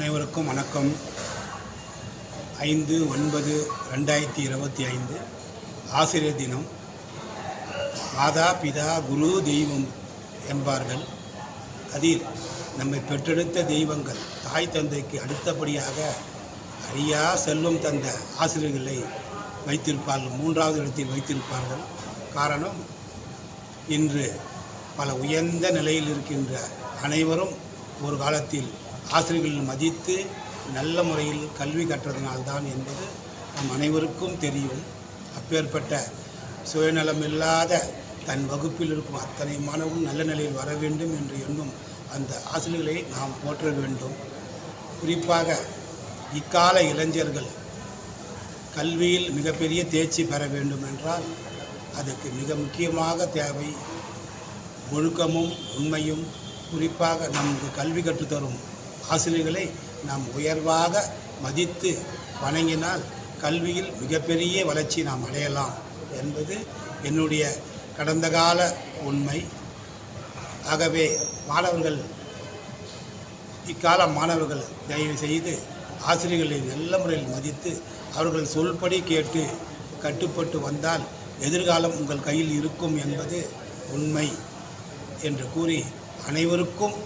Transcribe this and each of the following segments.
அனைவருக்கும் வணக்கம். ஐந்து ஒன்பது ரெண்டாயிரத்தி இருபத்தி ஐந்து ஆசிரியர் தினம். மாதா பிதா குரு தெய்வம் என்பார்கள். அதில் நம்மை பெற்றெடுத்த தெய்வங்கள் தாய் தந்தைக்கு அடுத்தபடியாக அழியா செல்வம் தந்த ஆசிரியர்களை வைத்திருப்பார்கள் மூன்றாவது இடத்தில் வைத்திருப்பார்கள். காரணம் இன்று பல உயர்ந்த நிலையில் இருக்கின்ற அனைவரும் ஒரு காலத்தில் ஆசிரியர்கள் மதித்து நல்ல முறையில் கல்வி கற்றதனால்தான் என்பது நம் அனைவருக்கும் தெரியும். அப்பேற்பட்ட சுயநலமில்லாத தன் வகுப்பில் இருக்கும் அத்தனை மாணவரும் நல்ல நிலையில் வர வேண்டும் என்று எண்ணும் அந்த ஆசிரியர்களை நாம் போற்ற வேண்டும். குறிப்பாக இக்கால இளைஞர்கள் கல்வியில் மிகப்பெரிய தேர்ச்சி பெற வேண்டும் என்றால் அதுக்கு மிக முக்கியமாக தேவை ஒழுக்கமும் உண்மையும். குறிப்பாக நமக்கு கல்வி கற்றுத்தரும் ஆசிரியர்களை நாம் உயர்வாக மதித்து வணங்கினால் கல்வியில் மிகப்பெரிய வளர்ச்சி நாம் அடையலாம் என்பது என்னுடைய கடந்த கால உண்மை. ஆகவே மாணவர்கள் இக்கால மாணவர்கள் தயவு செய்து ஆசிரியர்களை நல்ல முறையில் மதித்து அவர்கள் சொல்படி கேட்டு கட்டுப்பட்டு வந்தால் எதிர்காலம் உங்கள் கையில் இருக்கும் என்பது உண்மை என்று கூறி அனைவருக்கும்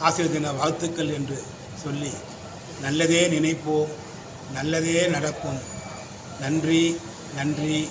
ஆசிரியர் தின வாழ்த்துக்கள் என்று சொல்லி நல்லதே நினைப்போம் நல்லதே நடக்கும். நன்றி நன்றி.